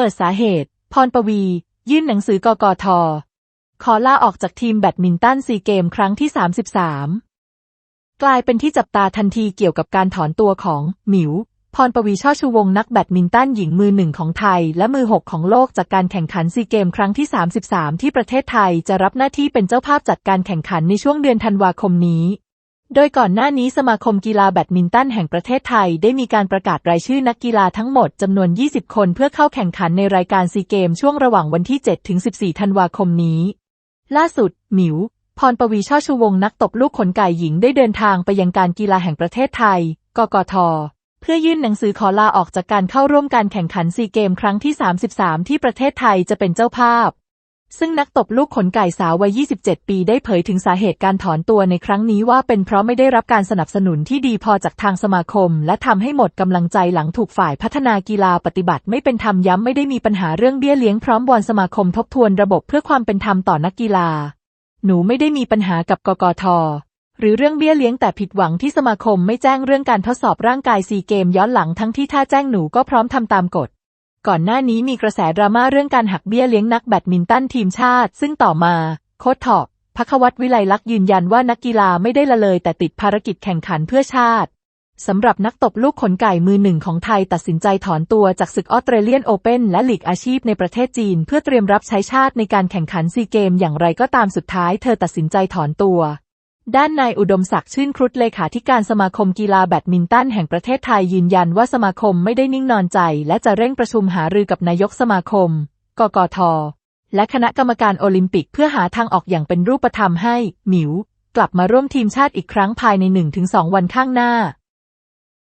ปิดสาเหตุ พรปวี ยื่นหนังสือกกท ขอลาออกจากทีมแบดมินตันซีเกมครั้งที่ 33 กลายเป็นที่จับตาทันทีเกี่ยวกับการถอนตัวของ หมิว พรปวีช่อชูวงศ์นักแบดมินตันหญิงมือหนึ่งของไทย และมือหกของโลกจากการแข่งขันซีเกมครั้งที่ 33 ที่ประเทศไทยจะรับหน้าที่เป็นเจ้าภาพจัดการแข่งขันในช่วงเดือนธันวาคมนี้ โดยก่อนหน้านี้สมาคมกีฬาแบดมินตันแห่งประเทศไทยได้มีการประกาศรายชื่อนักกีฬาทั้งหมดจำนวน 20 คนเพื่อเข้าแข่งขันในรายการซีเกมช่วงระหว่างวันที่ 7 ถึง 14 ธันวาคมนี้ ล่าสุด หมิว พรปวีช่อชูวงศ์นักตบลูกขนไก่หญิงได้เดินทางไปยังการกีฬาแห่งประเทศไทย กกท เพื่อยื่นหนังสือขอลาออกจากการเข้าร่วมการแข่งขันซีเกมครั้งที่ 33 ที่ประเทศไทยจะเป็นเจ้าภาพ ซึ่งนักตบลูกขนไก่สาววัย 27 ปีได้เผยถึงสาเหตุการถอนตัวในครั้งนี้ว่าเป็นเพราะไม่ได้รับการสนับสนุนที่ดีพอจากทางสมาคม และทำให้หมดกำลังใจหลังถูกฝ่ายพัฒนากีฬาปฏิบัติ ไม่เป็นธรรมย้ำไม่ได้มีปัญหาเรื่องเบี้ยเลี้ยงพร้อมวอนสมาคมทบทวนระบบเพื่อความเป็นธรรมต่อนักกีฬา หนูไม่ได้มีปัญหากับกกทหรือเรื่องเบี้ยเลี้ยงแต่ผิดหวังที่สมาคมไม่แจ้งเรื่องการทดสอบร่างกายซีเกมย้อนหลังทั้งที่ถ้าแจ้งหนูก็พร้อมทำตามกฎ ก่อนหน้านี้มีกระแสดราม่าเรื่องการหักเบี้ยเลี้ยงนักแบดมินตันทีมชาติ ซึ่งต่อมา โค้ชถอกพักวัตวิไลลักษณ์ยืนยันว่านักกีฬาไม่ได้ละเลย แต่ติดภารกิจแข่งขันเพื่อชาติ สำหรับนักตบลูกขนไก่มือหนึ่งของไทยตัดสินใจถอนตัวจากศึกออสเตรเลียนโอเพ่นและหลีกอาชีพในประเทศจีน เพื่อเตรียมรับใช้ชาติในการแข่งขันซีเกม อย่างไรก็ตามสุดท้ายเธอตัดสินใจถอนตัว ด้านนายอุดมศักดิ์ชื่นครุฑเลขาธิการสมาคมกีฬาแบดมินตันแห่งประเทศไทยยืนยันว่าสมาคมไม่ได้นิ่งนอนใจ และจะเร่งประชุมหารือกับนายกสมาคม กกท และคณะกรรมการโอลิมปิกเพื่อหาทางออกอย่างเป็นรูปธรรมให้ หมิว กลับมาร่วมทีมชาติอีกครั้งภายใน 1-2 วันข้างหน้า